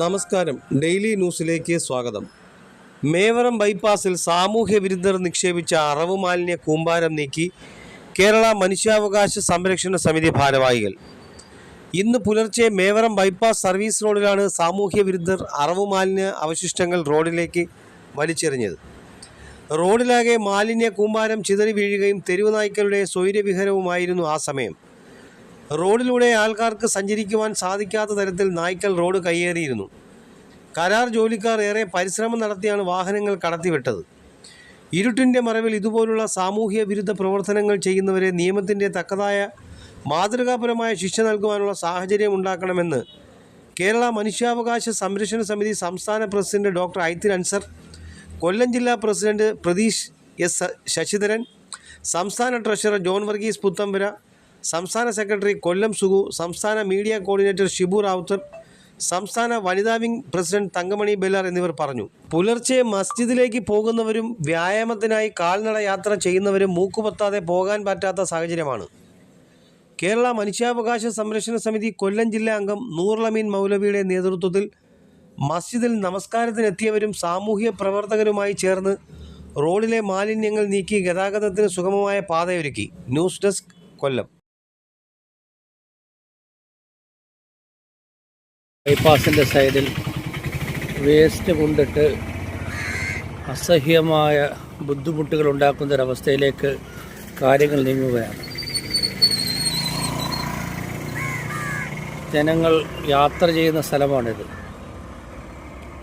നമസ്കാരം. ഡെയിലി ന്യൂസിലേക്ക് സ്വാഗതം. മേവറം ബൈപ്പാസിൽ സാമൂഹ്യ വിരുദ്ധർ നിക്ഷേപിച്ച അറവ് മാലിന്യ കൂമ്പാരം നീക്കി കേരള മനുഷ്യാവകാശ സംരക്ഷണ സമിതി ഭാരവാഹികൾ. ഇന്ന് പുലർച്ചെ മേവറം ബൈപ്പാസ് സർവീസ് റോഡിലാണ് സാമൂഹ്യ വിരുദ്ധർ അറവ് മാലിന്യ അവശിഷ്ടങ്ങൾ റോഡിലേക്ക് വലിച്ചെറിഞ്ഞത്. റോഡിലാകെ മാലിന്യ കൂമ്പാരം ചിതറി വീഴുകയും തെരുവ് നായ്ക്കളുടെ സ്വൈര്യവിഹരവുമായിരുന്നു ആ സമയം. റോഡിലൂടെ ആൾക്കാർക്ക് സഞ്ചരിക്കുവാൻ സാധിക്കാത്ത തരത്തിൽ നായ്ക്കൾ റോഡ് കയ്യേറിയിരുന്നു. കരാർ ജോലിക്കാർ ഏറെ പരിശ്രമം നടത്തിയാണ് വാഹനങ്ങൾ കടത്തിവിട്ടത്. ഇരുട്ടിന്റെ മറവിൽ ഇതുപോലുള്ള സാമൂഹ്യ വിരുദ്ധ പ്രവർത്തനങ്ങൾ ചെയ്യുന്നവരെ നിയമത്തിന്റെ തക്കതായ മാതൃകാപരമായ ശിക്ഷ നൽകുവാനുള്ള സാഹചര്യം ഉണ്ടാക്കണമെന്ന് കേരള മനുഷ്യാവകാശ സംരക്ഷണ സമിതി സംസ്ഥാന പ്രസിഡന്റ് ഡോക്ടർ ഐത്തിൻ അൻസർ കൊല്ലം ജില്ലാ പ്രസിഡന്റ് പ്രതീഷ് എസ് ശശിധരൻ സംസ്ഥാന ട്രഷറർ ജോൺ വർഗീസ് പുത്തമ്പുര സംസ്ഥാന സെക്രട്ടറി കൊല്ലം സുഗു സംസ്ഥാന മീഡിയ കോർഡിനേറ്റർ ഷിബു റാവുത്തർ സംസ്ഥാന വനിതാ വിംഗ് പ്രസിഡന്റ് തങ്കമണി ബെല്ലാർ എന്നിവർ പറഞ്ഞു. പുലർച്ചെ മസ്ജിദിലേക്ക് പോകുന്നവരും വ്യായാമത്തിനായി കാൽനട യാത്ര ചെയ്യുന്നവരും മൂക്കുപൊത്താതെ പോകാൻ പറ്റാത്ത സാഹചര്യമാണ്. കേരള മനുഷ്യാവകാശ സംരക്ഷണ സമിതി കൊല്ലം ജില്ലാ അംഗം നൂർലമീൻ മൗലവിയുടെ നേതൃത്വത്തിൽ മസ്ജിദിൽ നമസ്കാരത്തിനെത്തിയവരും സാമൂഹ്യ പ്രവർത്തകരുമായി ചേർന്ന് റോഡിലെ മാലിന്യങ്ങൾ നീക്കി ഗതാഗതത്തിന് സുഗമമായ പാതയൊരുക്കി. ന്യൂസ് ഡെസ്ക് കൊല്ലം. ബൈപ്പാസിന്റെ സൈഡിൽ വേസ്റ്റ് കൊണ്ടിട്ട് അസഹ്യമായ ബുദ്ധിമുട്ടുകൾ ഉണ്ടാക്കുന്നൊരവസ്ഥയിലേക്ക് കാര്യങ്ങൾ നീങ്ങുകയാണ്. ജനങ്ങൾ യാത്ര ചെയ്യുന്ന സ്ഥലമാണിത്.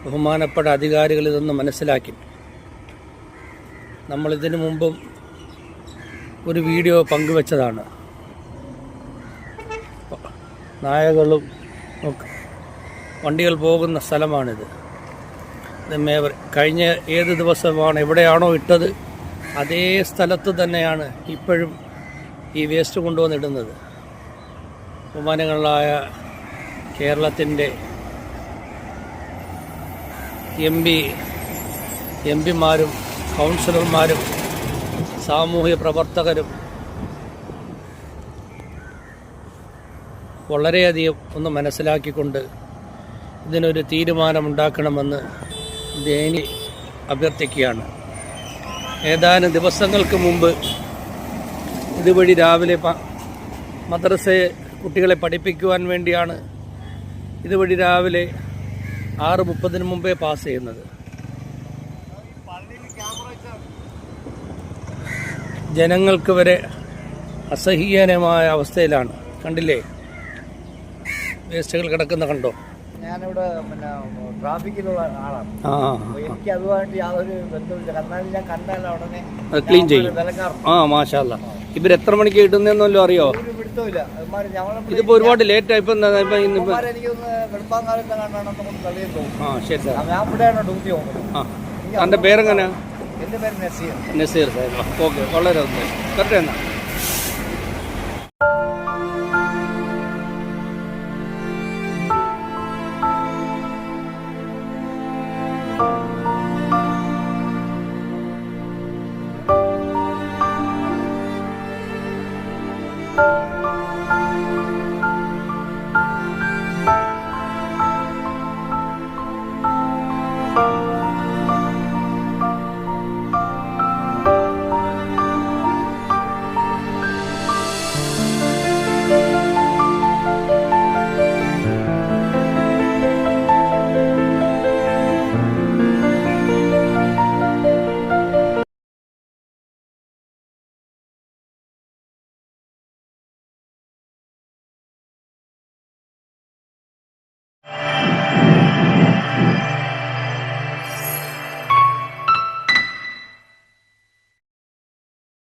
ബഹുമാനപ്പെട്ട അധികാരികൾ ഇതൊന്ന് മനസ്സിലാക്കി. നമ്മളിതിനു മുമ്പും ഒരു വീഡിയോ പങ്കുവച്ചതാണ്. നായകളും ഒക്കെ വണ്ടികൾ പോകുന്ന സ്ഥലമാണിത്. മേവർ കഴിഞ്ഞ ഏത് ദിവസമാണ് എവിടെയാണോ ഇട്ടത് അതേ സ്ഥലത്ത് തന്നെയാണ് ഇപ്പോഴും ഈ വേസ്റ്റ് കൊണ്ടുവന്നിടുന്നത്. ബഹുമാനങ്ങളായ കേരളത്തിന്റെ എം പി എം പിമാരും കൗൺസിലർമാരും സാമൂഹ്യ പ്രവർത്തകരും വളരെയധികം ഒന്ന് മനസ്സിലാക്കിക്കൊണ്ട് ഇതിനൊരു തീരുമാനമുണ്ടാക്കണമെന്ന് ദേനി അഭ്യർത്ഥിക്കുകയാണ്. ഏതാനും ദിവസങ്ങൾക്ക് മുമ്പ് ഇതുവഴി രാവിലെ മദ്രസയെ കുട്ടികളെ പഠിപ്പിക്കുവാൻ വേണ്ടിയാണ് ഇതുവഴി രാവിലെ ആറ് മുപ്പതിന് മുമ്പേ പാസ് ചെയ്യുന്നത്. ജനങ്ങൾക്ക് വരെ അസഹ്യനമായ അവസ്ഥയിലാണ്. കണ്ടില്ലേ? വേസ്റ്റുകൾ കിടക്കുന്ന കണ്ടോ? ഞാനിവിടെ പിന്നെ ട്രാഫിക്കിലുള്ള ആളാണ്. എനിക്ക് അതുമായിട്ട് യാതൊരു ബന്ധമില്ല കാരണം ഞാൻ കണ്ടാൽ ഉടനെ ക്ലീൻ ചെയ്യും. ആ മാഷാല്ല. ഇവർ എത്ര മണിക്ക് കിട്ടുന്നതെന്നല്ലോ അറിയോ? ഇതിപ്പോ ഒരുപാട് ലേറ്റ് ആയി ആ ശരി സാർ ഞാൻ ഇവിടെയാണ് ഡ്യൂട്ടി പോകുന്നത്. ആ. തന്റെ പേരെങ്ങനെയാ എന്റെ പേര് നസീർ. നസീർ സാഹിബ് ഓക്കെ വളരെ കറക്റ്റ് എന്നാ?